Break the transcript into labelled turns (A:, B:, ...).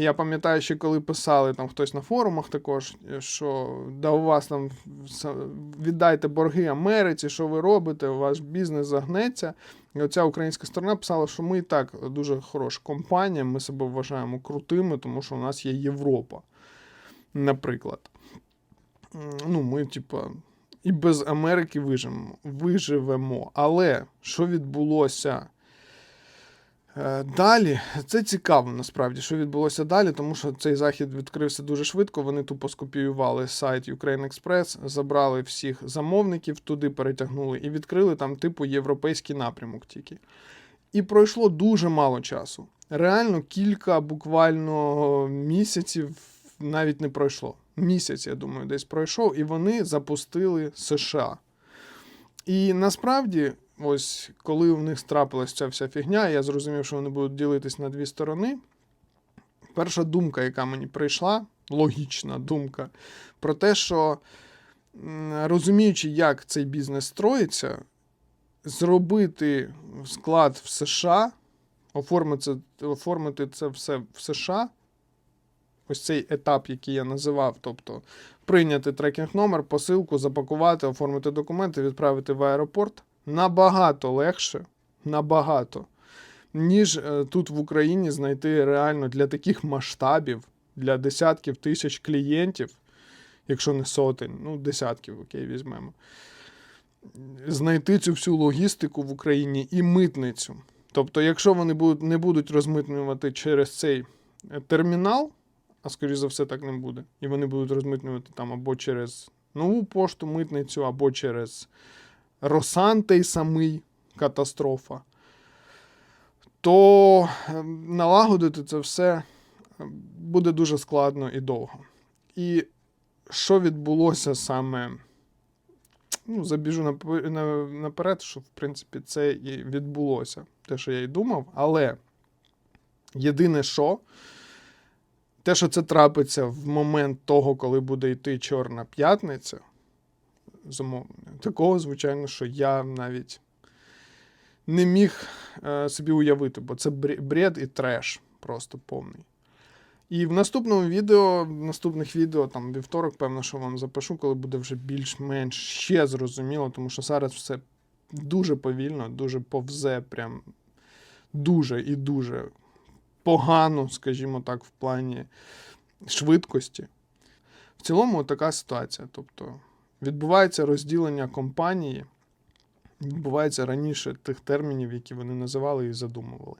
A: Я пам'ятаю, що коли писали там хтось на форумах також, що да у вас там віддайте борги Америці, що ви робите, ваш бізнес загнеться. І оця українська сторона писала, що ми і так дуже хороша компанія, ми себе вважаємо крутими, тому що у нас є Європа, наприклад. Ну, ми, типа, і без Америки виживемо, виживемо. Але що відбулося? Е, Далі це цікаво насправді, що відбулося далі, тому що цей захід відкрився дуже швидко. Вони тупо скопіювали сайт Ukraine Express, забрали всіх замовників, туди перетягнули і відкрили там, типу, європейський напрямок тільки. І пройшло дуже мало часу. Реально кілька буквально місяців навіть не пройшло. Місяць, я думаю, десь пройшов, і вони запустили США. І насправді, ось коли в них трапилась ця вся фігня, я зрозумів, що вони будуть ділитись на дві сторони. Перша думка, яка мені прийшла, логічна думка, про те, що розуміючи, як цей бізнес строїться, зробити склад в США, оформити, оформити це все в США. Ось цей етап, який я називав, тобто прийняти трекінг номер, посилку, запакувати, оформити документи, відправити в аеропорт набагато легше, набагато, ніж е, тут в Україні знайти реально для таких масштабів, для десятків тисяч клієнтів, якщо не сотень, ну десятків, окей, візьмемо. Знайти цю всю логістику в Україні і митницю. Тобто, якщо вони будуть, не будуть розмитнювати через цей е, термінал, а скоріш за все так не буде. І вони будуть розмитнювати там або через нову пошту митницю, або через Росантей самий катастрофа. То е, налагодити це все е, буде дуже складно і довго. І що відбулося саме? Ну, забіжу наперед, що в принципі це і відбулося, те, що я й думав, але єдине, що те, що це трапиться в момент того, коли буде йти Чорна п'ятниця, замовлення, такого, звичайно, що я навіть не міг е, собі уявити, бо це бред і треш просто повний. І в наступному відео, в наступних відео, там вівторок, певно, що вам запишу, коли буде вже більш-менш ще зрозуміло, тому що зараз все дуже повільно, дуже повзе, прям дуже і дуже погано, скажімо так, в плані швидкості. В цілому така ситуація. Тобто відбувається розділення компанії, відбувається раніше тих термінів, які вони називали і задумували.